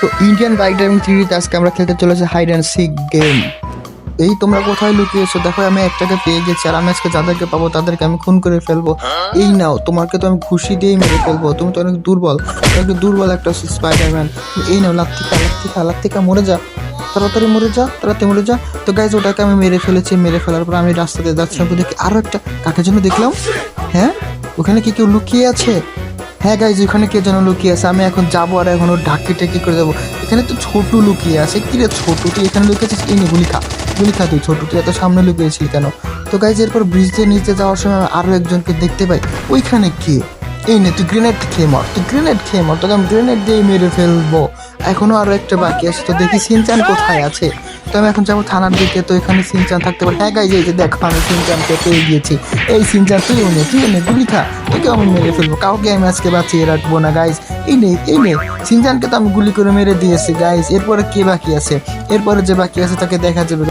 তো Indian bike driving থ্রিতে আজকে আমরা খেলতে চলেছে হাইড অ্যান্ড সিক গেম এই তোমরা কোথায় লুকিয়েছো? দেখো, আমি একটাকে পেয়ে গেছি আর আমি আজকে যাদেরকে পাবো তাদেরকে আমি খুন করে ফেলব। এই নাও, তোমাকে তো আমি ঘুষি দিয়েই মেরে ফেলব। তুমি তো অনেক দুর্বল একটু দুর্বল একটা স্পাইডারম্যান এই নাও লাত্তিকা লাত্তিকা লাত্তিকা মরে যা। তাড়াতাড়ি মরে যা, তাড়াতাড়ি মরে যা। তো গাইজ ওটাকে আমি মেরে ফেলেছি, মেরে ফেলার পর আমি রাস্তাতে যাচ্ছিলাম। দেখি, আরও একটা, কাকের জন্য দেখলাম? হ্যাঁ? ওখানে কি কেউ লুকিয়ে আছে? হ্যাঁ গাইজ ওখানে কে যেন লুকিয়ে আছে? আমি এখন যাব আর এখন ওর ঢাকি টেকি করে দেবো। এখানে তো ছোট লুকিয়ে আছে। কি রে তুই এখানে লুকিয়েছিস? এই নিয়ে খা। গুলি খা তুই, ছোটু। তুই এত সামনে লুকিয়েছিলি কেন? তো গাইজ এরপর ব্রিজের নিচে যাওয়ার সময় আরও একজনকে দেখতে পাই। ওইখানে কে? এই নে, তুই গ্রেনেড খেয়ে মর, তুই গ্রেনেড খেয়ে মর, তোকে আমি গ্রেনেড দিয়ে মেরে ফেলব। এখনও আরও একটা বাকি আছে, তো দেখি সিনচান কোথায় আছে। তো আমি এখন যাব থানার দিকে, তো এখানে সিনচান থাকতে পারে। হ্যাঁ এই যে দেখো, আমি সিনচানকে পেয়ে গিয়েছি এই সিনচান, তুই নে তুই নে, গুলি খা তোকে আমি মেরে ফেলব। কাউকে আমি আজকে বাঁচিয়ে রাখব না গাইজ এই নে এই নে, সিনচানকে তো আমি গুলি করে মেরে দিয়েছি গাইজ এরপরে কে বাকি আছে? এরপরে যে বাকি আছে, তাকে দেখা যাবে।